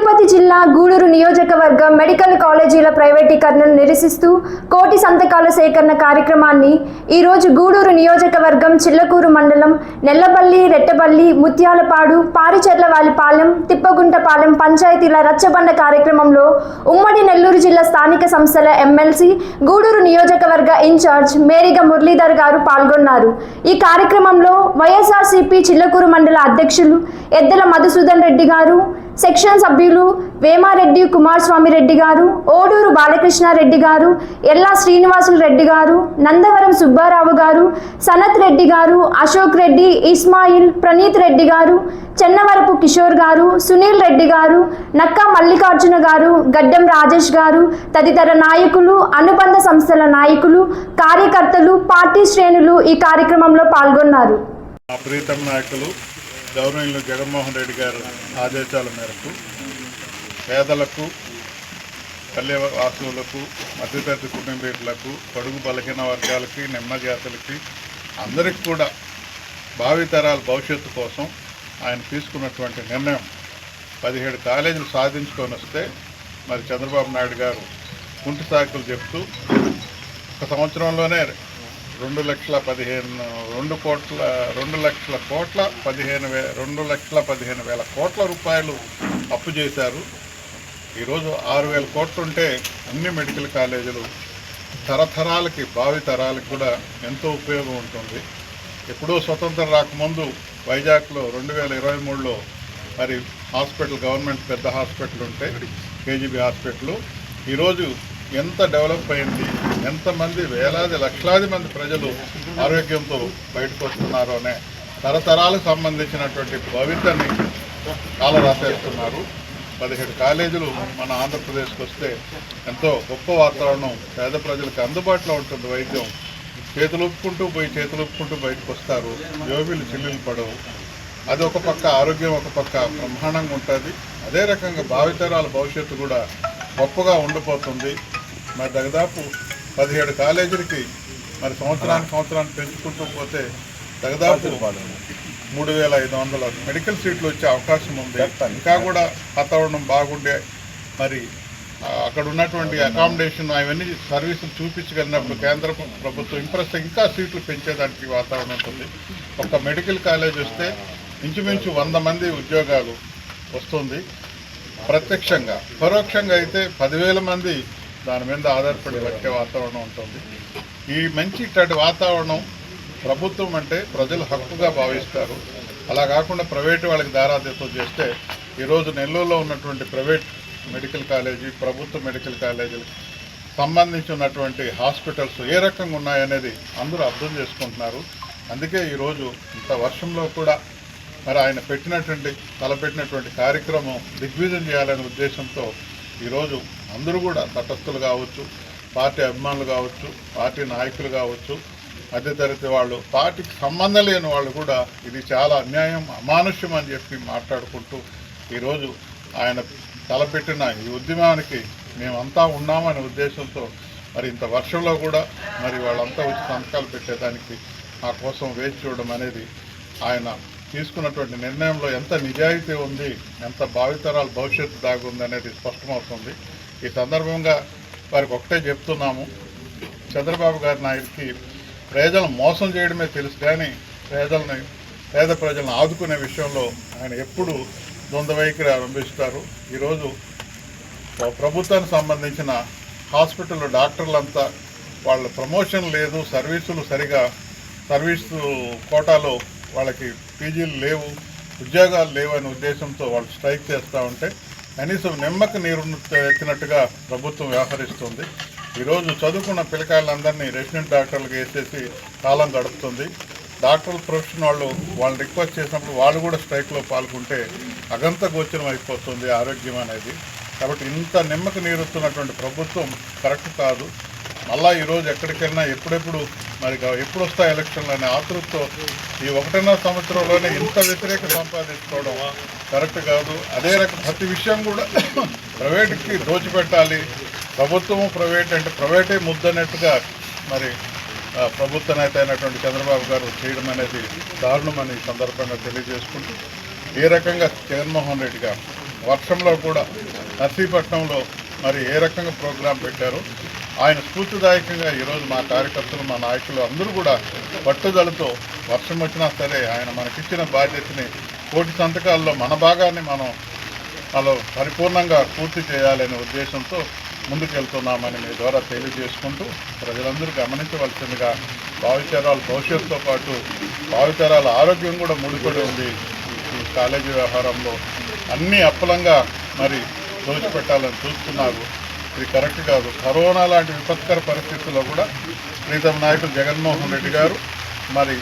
తిరుపతి జిల్లా గూడూరు నియోజకవర్గం మెడికల్ కాలేజీల ప్రైవేటీకరణను నిరసిస్తూ కోటి సంతకాల సేకరణ కార్యక్రమాన్ని ఈరోజు గూడూరు నియోజకవర్గం చిల్లకూరు మండలం నెల్లపల్లి రెట్టపల్లి ముత్యాలపాడు పారిచెర్లవాలిపాలెం తిప్పగుంటపాలెం పంచాయతీల రచ్చబండ కార్యక్రమంలో ఉమ్మడి నెల్లూరు జిల్లా స్థానిక సంస్థల ఎమ్మెల్సీ గూడూరు నియోజకవర్గ ఇన్ఛార్జ్ మేరిగ మురళీధర్ గారు పాల్గొన్నారు. ఈ కార్యక్రమంలో వైఎస్ఆర్సీపీ చిల్లకూరు మండల అధ్యక్షులు ఎద్దల మధుసూదన్ రెడ్డి గారు సెక్షన్ సభ్యులు వేమారెడ్డి కుమారస్వామి రెడ్డి గారు ఓడూరు బాలకృష్ణారెడ్డి గారు ఎల్లా శ్రీనివాసులు రెడ్డి గారు నందవరం సుబ్బారావు గారు సనత్ రెడ్డి గారు అశోక్ రెడ్డి ఇస్మాయిల్ ప్రణీత్ రెడ్డి గారు చెన్నవరపు కిషోర్ గారు సునీల్ రెడ్డి గారు నక్కా మల్లికార్జున గారు గడ్డం రాజేష్ గారు తదితర నాయకులు అనుబంధ సంస్థల నాయకులు కార్యకర్తలు పార్టీ శ్రేణులు ఈ కార్యక్రమంలో పాల్గొన్నారు. ప్రీతం నాయకులు గౌరవనీయులు జగన్మోహన్ రెడ్డి గారు ఆదేశాల మేరకు పేదలకు పల్లె వాసువులకు మధ్యతరగతి కుటుంబీకులకు పడుగు బలహీన వర్గాలకి నిమ్మజాతులకి అందరికి కూడా భావితరాల భవిష్యత్తు కోసం ఆయన తీసుకున్నటువంటి నిర్ణయం పదిహేడు కాలేజీలు సాధించుకొని వస్తే మరి చంద్రబాబు నాయుడు గారు కుంటి సాకులు చెప్తూ ఒక సంవత్సరంలోనే రెండు లక్షల పదిహేను రెండు కోట్ల రెండు లక్షల కోట్ల పదిహేను వే రెండు లక్షల పదిహేను వేల కోట్ల రూపాయలు అప్పు చేశారు. ఈరోజు ఆరు వేల కోట్లు ఉంటే అన్ని మెడికల్ కాలేజీలు తరతరాలకి భావి తరాలకి కూడా ఎంతో ఉపయోగం ఉంటుంది. ఎప్పుడో స్వతంత్రం రాకముందు వైజాగ్లో రెండు వేల ఇరవై మూడులో మరి హాస్పిటల్ గవర్నమెంట్ పెద్ద హాస్పిటల్ ఉంటే కేజీబీ హాస్పిటల్. ఈరోజు ఎంత డెవలప్ అయింది ఎంతమంది వేలాది లక్షలాది మంది ప్రజలు ఆరోగ్యంతో బయటకు వస్తున్నారు అనే తరతరాలకు సంబంధించినటువంటి భవితని కాల రాసేస్తున్నారు. పదిహేడు కాలేజీలు మన ఆంధ్రప్రదేశ్కి వస్తే ఎంతో గొప్ప వాతావరణం పేద ప్రజలకు అందుబాటులో ఉంటుంది వైద్యం. చేతులుప్పుకుంటూ పోయి చేతులుప్పుకుంటూ బయటకు వస్తారు. యోగులు చిల్లులు పడవు. అది ఒక పక్క ఆరోగ్యం ఒక పక్క బ్రహ్మాండంగా ఉంటుంది. అదే రకంగా భావితరాల భవిష్యత్తు కూడా గొప్పగా ఉండిపోతుంది. మరి దాదాపు పదిహేడు కాలేజీలకి మరి సంవత్సరానికి సంవత్సరానికి పెంచుకుంటూ పోతే దాదాపు మూడు వేల ఐదు వందల మెడికల్ సీట్లు వచ్చే అవకాశం ఉంది. ఇంకా కూడా వాతావరణం బాగుండే. మరి అక్కడ ఉన్నటువంటి అకామిడేషన్ అవన్నీ సర్వీసులు చూపించగలిగినప్పుడు కేంద్ర ప్రభుత్వం ఇంప్రెస్ ఇంకా సీట్లు పెంచేదానికి వాతావరణం ఉంటుంది. ఒక మెడికల్ కాలేజ్ వస్తే ఇంచుమించు వంద మంది ఉద్యోగాలు వస్తుంది. ప్రత్యక్షంగా. పరోక్షంగా అయితే పదివేల మంది దాని మీద ఆధారపడి వచ్చే వాతావరణం ఉంటుంది. ఈ మంచి ఇట్లాంటి వాతావరణం ప్రభుత్వం అంటే ప్రజలు హక్కుగా భావిస్తారు. అలా కాకుండా ప్రైవేటు వాళ్ళకి దారాదత్తం చేస్తే ఈరోజు నెల్లూరులో ఉన్నటువంటి ప్రైవేట్ మెడికల్ కాలేజీ ప్రభుత్వ మెడికల్ కాలేజీలు సంబంధించి ఉన్నటువంటి హాస్పిటల్స్ ఏ రకంగా ఉన్నాయనేది అందరూ అర్థం చేసుకుంటున్నారు. అందుకే ఈరోజు ఇంత వర్షంలో కూడా మరి ఆయన పెట్టినటువంటి తలపెట్టినటువంటి కార్యక్రమం దిగ్విజయం చేయాలనే ఉద్దేశంతో ఈరోజు అందరూ కూడా తటస్థులు కావచ్చు పార్టీ అభిమానులు కావచ్చు పార్టీ నాయకులు కావచ్చు మధ్యతరగతి వాళ్ళు పార్టీకి సంబంధం లేని వాళ్ళు కూడా ఇది చాలా అన్యాయం అమానుష్యం అని చెప్పి మాట్లాడుకుంటూ ఈరోజు ఆయన తలపెట్టిన ఈ ఉద్యమానికి మేమంతా ఉన్నామనే ఉద్దేశంతో మరి ఇంత వర్షంలో కూడా మరి వాళ్ళంతా వచ్చి సంతకాలు పెట్టేదానికి మా కోసం వేచి చూడడం అనేది ఆయన తీసుకున్నటువంటి నిర్ణయంలో ఎంత నిజాయితీ ఉంది ఎంత భావితరాల భవిష్యత్తు దాగుంది అనేది స్పష్టమవుతుంది. ఈ సందర్భంగా వారికి ఒకటే చెప్తున్నాము. చంద్రబాబు గారి నాయుడికి ప్రజలను మోసం చేయడమే తెలుసు కానీ పేదలని పేద ప్రజలను ఆదుకునే విషయంలో ఆయన ఎప్పుడు ద్వంద్వ ఆరంభిస్తారు. ఈరోజు ప్రభుత్వానికి సంబంధించిన హాస్పిటల్ డాక్టర్లంతా వాళ్ళ ప్రమోషన్ లేదు సర్వీసులు సరిగా సర్వీసు కోటాలో వాళ్ళకి పీజీలు లేవు ఉద్యోగాలు లేవు అనే ఉద్దేశంతో వాళ్ళు స్ట్రైక్ చేస్తూ ఉంటే కనీసం నిమ్మక నీరు ఎత్తినట్టుగా ప్రభుత్వం వ్యవహరిస్తుంది. ఈరోజు చదువుకున్న పిల్లకాయలందరినీ రెసిడెంట్ డాక్టర్లకు వేసేసి కాలం గడుపుతుంది డాక్టర్లు ప్రొఫెషన్ వాళ్ళు వాళ్ళని రిక్వెస్ట్ చేసినప్పుడు వాళ్ళు కూడా స్ట్రైక్లో పాల్గొంటే అగంత గోచరం అయిపోతుంది ఆరోగ్యం అనేది. కాబట్టి ఇంత నిమ్మక నీరుస్తున్నటువంటి ప్రభుత్వం కరెక్ట్ కాదు. మళ్ళా ఈరోజు ఎక్కడికైనా ఎప్పుడెప్పుడు మరి ఎప్పుడు వస్తాయి ఎలక్షన్లు అనే ఆతృతతో ఈ ఒకటిన్నర సంవత్సరంలోనే ఇంత వ్యతిరేక సంపాదించుకోవడం కరెక్ట్ కాదు. అదే రకం ప్రతి విషయం కూడా ప్రైవేట్కి దోచిపెట్టాలి. ప్రభుత్వము ప్రైవేట్ అంటే ప్రైవేటే ముద్దన్నట్టుగా మరి ప్రభుత్వ నేత అయినటువంటి చంద్రబాబు గారు చేయడం అనేది దారుణమని ఈ సందర్భంగా తెలియజేసుకుంటూ ఏ రకంగా జగన్మోహన్ రెడ్డి గారు వర్షంలో కూడా నర్సీపట్నంలో మరి ఏ రకంగా ప్రోగ్రాం పెట్టారు ఆయన స్ఫూర్తిదాయకంగా ఈరోజు మా కార్యకర్తలు మా నాయకులు అందరూ కూడా పట్టుదలతో వర్షం వచ్చినా సరే ఆయన మనకిచ్చిన బాధ్యతని కోటి సంతకాల్లో మన భాగాన్ని మనం అలా పరిపూర్ణంగా పూర్తి చేయాలనే ఉద్దేశంతో ముందుకెళ్తున్నామని మీ ద్వారా తెలియజేసుకుంటూ ప్రజలందరూ గమనించవలసిందిగా భావితరాల భవిష్యత్తుతో పాటు భావితరాల ఆరోగ్యం కూడా ముడిపడి ఉంది. ఈ కాలేజీ వ్యవహారంలో అన్నీ అప్పలంగా మరి దోచిపెట్టాలని చూస్తున్నారు. ఇది కరెక్ట్ కాదు. కరోనా లాంటి విపత్కర పరిస్థితుల్లో కూడా ప్రీతం నాయకులు జగన్మోహన్ రెడ్డి గారు మరి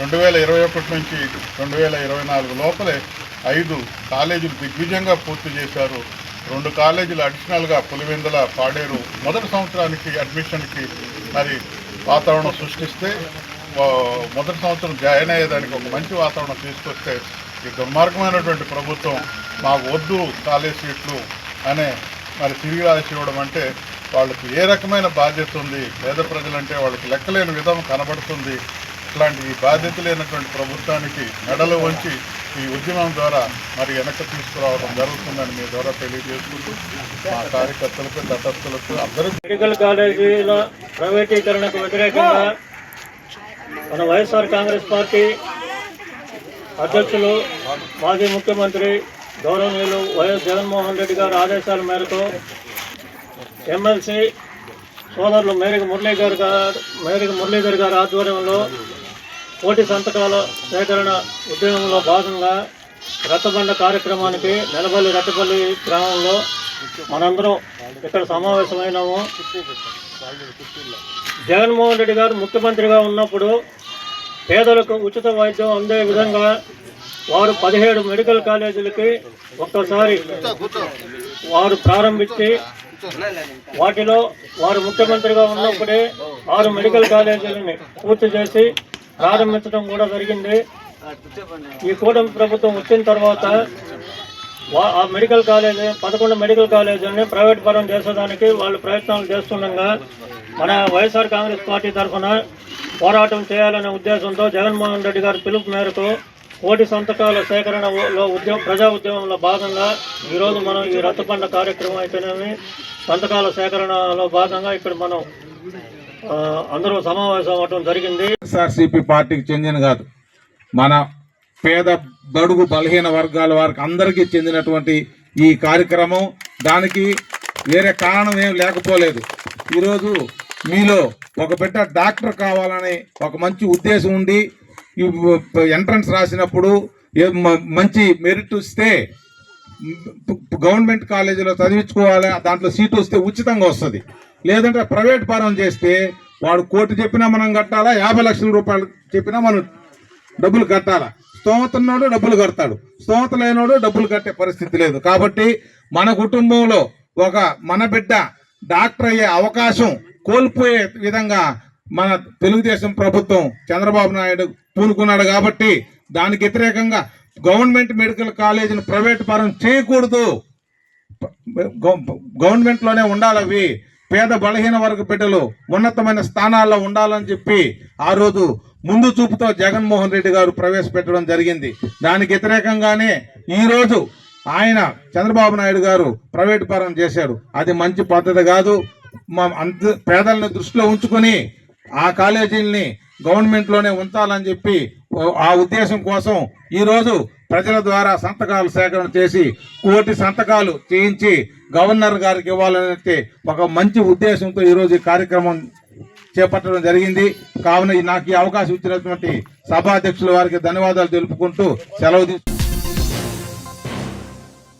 రెండు వేల ఇరవై ఒకటి నుంచి రెండు వేల ఇరవై నాలుగు లోపలే ఐదు కాలేజీలు దిగ్విజయంగా పూర్తి చేశారు. రెండు కాలేజీలు అడిషనల్గా పులివెందుల పాడేరు మొదటి సంవత్సరానికి అడ్మిషన్కి మరి వాతావరణం సృష్టిస్తే మొదటి సంవత్సరం జాయిన్ అయ్యేదానికి ఒక మంచి వాతావరణం తీసుకొస్తే ఈ దుర్మార్గమైనటువంటి ప్రభుత్వం మా వద్దు కాలేజ్ సీట్లు అనే మరి తిరిగి రాసి ఇవ్వడం అంటే వాళ్ళకి ఏ రకమైన బాధ్యత ఉంది? పేద ప్రజలంటే వాళ్ళకి లెక్కలేని విధం కనబడుతుంది. అట్లాంటి బాధ్యత లేనటువంటి ప్రభుత్వానికి మెడలు వంచి ఈ ఉద్యమం ద్వారా మరి వెనక్కి తీసుకురావడం జరుగుతుందని మీ ద్వారా తెలియజేసుకుంటూ మా కార్యకర్తలకు తటస్థులకు అందరూ మెడికల్ కాలేజీల ప్రైవేటీకరణకు వ్యతిరేకంగా మన వైఎస్ఆర్ కాంగ్రెస్ పార్టీ అధ్యక్షులు మాజీ ముఖ్యమంత్రి గౌరవనీయులు వైఎస్ జగన్మోహన్ రెడ్డి గారి ఆదేశాల మేరకు ఎమ్మెల్సీ సోదరులు మేరకు మురళీధర్ గారు మేరకు మురళీధర్ గారి ఆధ్వర్యంలో కోటి సంతకాల సేకరణ ఉద్యమంలో భాగంగా రచ్చబండ కార్యక్రమానికి నెలబల్లి రట్టపల్లి గ్రామంలో మనందరం ఇక్కడ సమావేశమైనాము. జగన్మోహన్ రెడ్డి గారు ముఖ్యమంత్రిగా ఉన్నప్పుడు పేదలకు ఉచిత వైద్యం అందే విధంగా వారు పదిహేడు మెడికల్ కాలేజీలకి ఒక్కసారి వారు ప్రారంభించి వాటిలో వారు ముఖ్యమంత్రిగా ఉన్నప్పుడే ఆరు మెడికల్ కాలేజీలని పూర్తి చేసి ప్రారంభించడం కూడా జరిగింది. ఈ కూటమి ప్రభుత్వం వచ్చిన తర్వాత ఆ మెడికల్ కాలేజీ పదకొండు మెడికల్ కాలేజీని ప్రైవేట్ పరం చేసేదానికి వాళ్ళు ప్రయత్నాలు చేస్తుండగా మన వైఎస్ఆర్ కాంగ్రెస్ పార్టీ తరఫున పోరాటం చేయాలనే ఉద్దేశంతో జగన్మోహన్ రెడ్డి గారి పిలుపు మేరకు కోటి సంతకాల సేకరణలో ఉద్యమ ప్రజా ఉద్యమంలో భాగంగా ఈరోజు మనం ఈ రథబండ కార్యక్రమం అయితేనేమి సంతకాల సేకరణలో భాగంగా ఇక్కడ మనం అందరూ సమావేశం అవ్వటం జరిగింది. ఎస్ఆర్సిపి పార్టీకి చెందిన కాదు. మన పేద బడుగు బలహీన వర్గాల వారికి అందరికీ చెందినటువంటి ఈ కార్యక్రమం. దానికి వేరే కారణం ఏం లేకపోలేదు. ఈరోజు మీలో ఒక బిడ్డ డాక్టర్ కావాలని ఒక మంచి ఉద్దేశం ఉండి ఎంట్రన్స్ రాసినప్పుడు ఏ మ- మంచి మెరిట్ వస్తే గవర్నమెంట్ కాలేజీలో చదివించుకోవాలి దాంట్లో సీటు వస్తే ఉచితంగా వస్తుంది. లేదంటే ప్రైవేట్ పరం చేస్తే వాడు కోటి చెప్పినా మనం కట్టాలా? యాభై లక్షల రూపాయలు చెప్పినా మనం డబ్బులు కట్టాలా? స్తోమతన్నోడు డబ్బులు కడతాడు. స్తోమత లేనోడు డబ్బులు కట్టే పరిస్థితి లేదు. కాబట్టి మన కుటుంబంలో ఒక మన బిడ్డ డాక్టర్ అయ్యే అవకాశం కోల్పోయే విధంగా మన తెలుగుదేశం ప్రభుత్వం చంద్రబాబు నాయుడు పూనుకున్నాడు కాబట్టి దానికి వ్యతిరేకంగా గవర్నమెంట్ మెడికల్ కాలేజీని ప్రైవేట్ పరం చేయకూడదు. గవర్నమెంట్లోనే ఉండాలి అవి. పేద బలహీన వర్గ బిడ్డలు ఉన్నతమైన స్థానాల్లో ఉండాలని చెప్పి ఆ రోజు ముందు చూపుతో జగన్మోహన్ రెడ్డి గారు ప్రవేశపెట్టడం జరిగింది. దానికి వ్యతిరేకంగానే ఈరోజు ఆయన చంద్రబాబు నాయుడు గారు ప్రైవేట్ పరం చేశాడు అది మంచి పద్ధతి కాదు. మా అంత పేదలను దృష్టిలో ఉంచుకొని ఆ కాలేజీల్ని గవర్నమెంట్లోనే ఉంచాలని చెప్పి ఆ ఉద్దేశం కోసం ఈరోజు ప్రజల ద్వారా సంతకాలు సేకరణ చేసి కోటి సంతకాలు చేయించి గవర్నర్ గారికి ఇవ్వాలనైతే ఒక మంచి ఉద్దేశంతో ఈరోజు ఈ కార్యక్రమం చేపట్టడం జరిగింది. కావున నాకు ఈ అవకాశం ఇచ్చినటువంటి సభాధ్యక్షుల వారికి ధన్యవాదాలు తెలుపుకుంటూ సెలవు తీసుకు